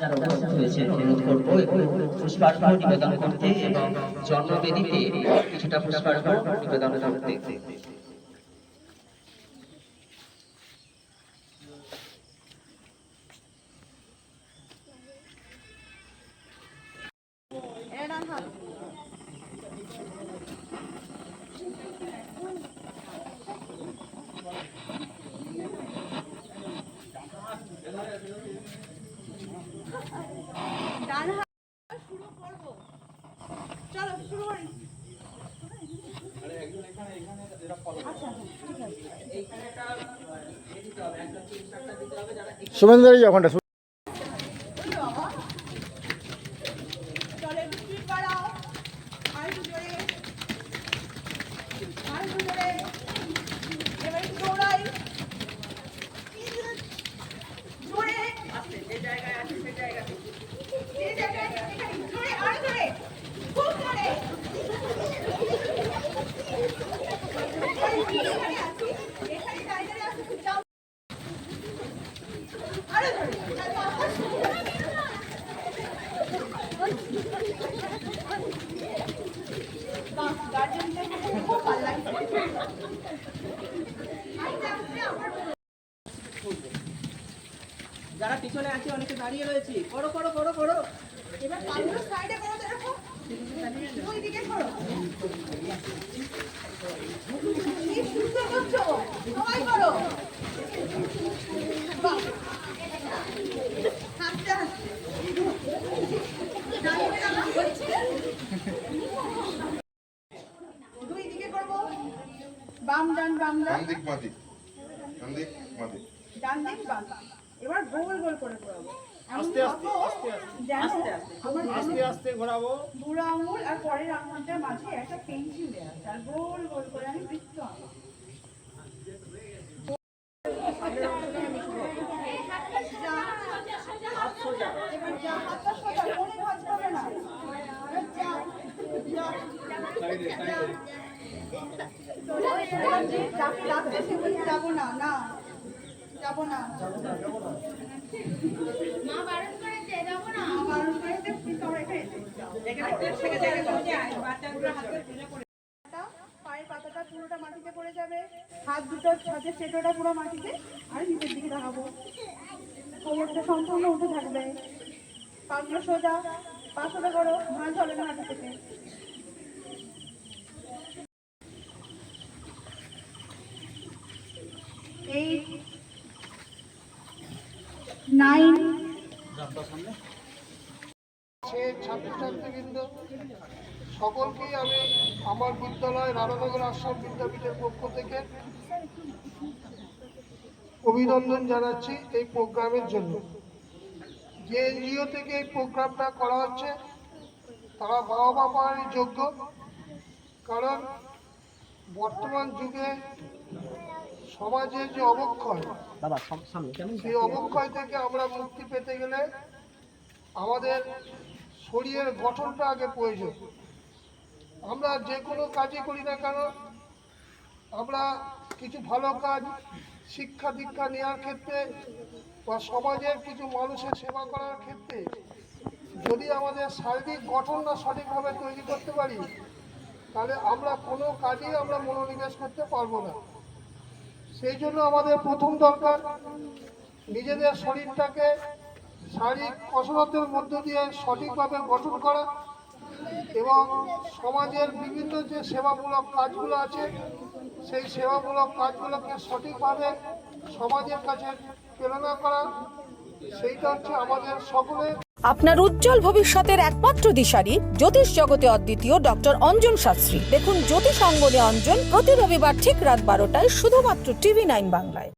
যারা উপস্থিত অনুরোধ করব। পুষ্পার্ঘ নিবেদন করতে এবং জন্মবেদিতে কিছুটা পুষ্পার্ঘ নিবেদন করতে। শুভেন্দু ওখানটা চলো একটু স্পিড বাড়াও আর একটু জোরে আর একটু জোরে এবার একটু দৌড়াই জোরে যে জায়গায় আছে সে জায়গায় যে জায়গায় আছে সেখানে জোরে আর জোরে খুব জোরে এখানে আছি এখানে দাঁড়িয়ে আছি যাও আরও জোরে বাহ গার্জেনদের খুব ভালো লাগছে যারা পিছনে আছে অনেকে দাঁড়িয়ে রয়েছে। করো করো করো করো এবার পাগুলো সাইডে করো এরকম দুই দিকে করো। কি সুন্দর করছ সবাই করো। দুই দিকে করব। বাম ডান বাম ডান। ডান দিক বাদিক ডান দিক বাদিক ডান দিক বাম। এবার গোল গোল করে করাবো আস্তে আস্তে আস্তে আস্তে আমার আস্তে আস্তে ঘোরাবো বুড়ো আঙুল আর পরের আঙুলটার মাঝে একটা পেন্সিল দেওয়া আছে আর গোল গোল করে আমি বৃত্ত আঁকবো এবার যা, হাতটা সোজা, কোণে ভাঁজ করবে না। বলছে, যাব না, না, যাব না। পায়ের পাতাটা পুরোটা মাটিতে পড়ে যাবে হাত দুটো হাতের চেটোটা পুরো মাটিতে আর নিচের দিকে দেখাবো কোমরটা সম্পূর্ণ উঠে থাকবে পাগুলো সোজা পা সোজা করো ভাঁজ না হাতে থেকে এইট নাইন সে ছাত্রছাত্রীবৃন্দ সকলকেই আমি আমার বিদ্যালয় রানানগর আশ্রম বিদ্যাপীঠের পক্ষ থেকে অভিনন্দন জানাচ্ছি এই প্রোগ্রামের জন্য। যে এনজিও থেকে এই প্রোগ্রামটা করা হচ্ছে তারা বাবা পাওয়ারই যোগ্য। কারণ বর্তমান যুগে সমাজের যে অবক্ষয় সেই অবক্ষয় থেকে আমরা মুক্তি পেতে গেলে আমাদের শরীরের গঠনটা আগে প্রয়োজন। আমরা যে কোনো কাজই করি না কেন, আমরা কিছু ভালো কাজ, শিক্ষা দীক্ষা নেওয়ার ক্ষেত্রে বা সমাজের কিছু মানুষের সেবা করার ক্ষেত্রে যদি আমাদের শারীরিক গঠন না সঠিকভাবে তৈরি করতে পারি, তাহলে আমরা কোনো কাজেই আমরা মনোনিবেশ করতে পারব না। সেই জন্য আমাদের প্রথম দরকার, নিজেদের শরীরটাকে শারীরিক কসরতের মধ্য দিয়ে সঠিকভাবে গঠন করা এবং সমাজের বিভিন্ন যে সেবামূলক কাজগুলো আছে, সেই সেবামূলক কাজগুলোকে সঠিকভাবে সমাজের কাছে প্রেরণা করা, সেইটা হচ্ছে আমাদের সকলের। আপনার উজ্জ্বল ভবিষ্যতের একমাত্র দিশারি জ্যোতিষ জগতে অদ্বিতীয় ডক্টর অঞ্জন শাস্ত্রী। দেখুন জ্যোতিষ অঙ্গনে অঞ্জন প্রতি রবিবার ঠিক রাত বারোটায় শুধুমাত্র টিভি নাইন বাংলায়।